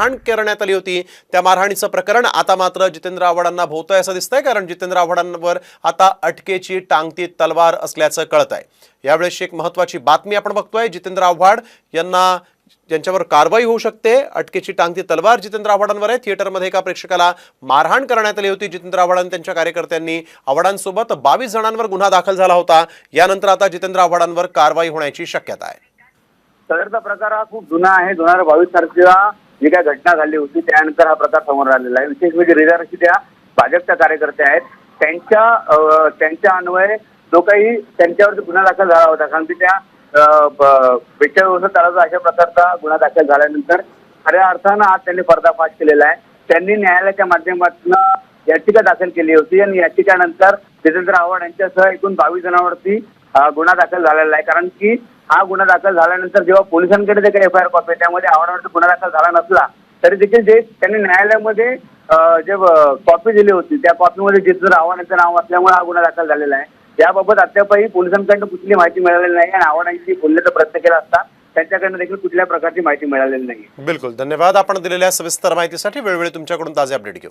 मारहाण करण्यात आली होती. त्या मारहाणीचं प्रकरण आता मात्र जितेंद्र आव्हाडांना भोवतोय असं दिसतंय कारण जितेंद्र आव्हाडांवर आता अटकेची टांगती तलवार असल्याचं कळत आहे यावेळेस एक महत्वाची बातमी आपण बघतोय जितेंद्र आव्हाड यांना ज्यांच्यावर कारवाई होऊ शकते अटकेची टांगती तलवार जितेंद्र आव्हाडांवर आहे. थिएटरमध्ये एका प्रेक्षकाला मारहाण करण्यात आली होती जितेंद्र आव्हाड त्यांच्या कार्यकर्त्यांनी आव्हाडांसोबत बावीस जणांवर गुन्हा दाखल झाला होता. यानंतर आता जितेंद्र आव्हाडांवर कारवाई होण्याची शक्यता आहे. सदरचा प्रकार हा खूप जुना आहे. दोन हजार बावीस तारखेला जी काय घटना घडली होती त्यानंतर हा प्रकार समोर आलेला आहे. विशेष म्हणजे रिझर्वशी त्या भाजपच्या कार्यकर्ते आहेत. त्यांच्या त्यांच्या अन्वये जो काही त्यांच्यावरती गुन्हा दाखल झाला होता कारण की त्या बेचाळीस चालवता अशा प्रकारचा गुन्हा दाखल झाल्यानंतर खऱ्या अर्थानं आज त्यांनी पर्दाफाश केलेला आहे. त्यांनी न्यायालयाच्या माध्यमातून याचिका दाखल केली होती आणि याचिकानंतर जितेंद्र आव्हाड यांच्यासह एकूण बावीस जणांवरती गुन्हा दाखल झालेला आहे. कारण की हा गुन्हा दाखल झाल्यानंतर जेव्हा पोलिसांकडे जे काही एफ आय आर कॉपी त्यामध्ये आव्हाडावरती गुन्हा दाखल झाला नसला तरी देखील जे त्यांनी न्यायालयामध्ये जे कॉपी दिली होती त्या कॉपीमध्ये जितेंद्र आव्हानाचं नाव असल्यामुळे हा गुन्हा दाखल झालेला आहे. याबाबत अद्यापही पोलिसांकडनं कुठली माहिती मिळालेली नाही आणि आव्हानांशी बोलण्याचा प्रयत्न केला असता त्यांच्याकडनं देखील कुठल्या प्रकारची माहिती मिळालेली नाही. बिलकुल. धन्यवाद. आपण दिलेल्या सविस्तर माहितीसाठी वेळोवेळी तुमच्याकडून ताजे अपडेट घेऊ.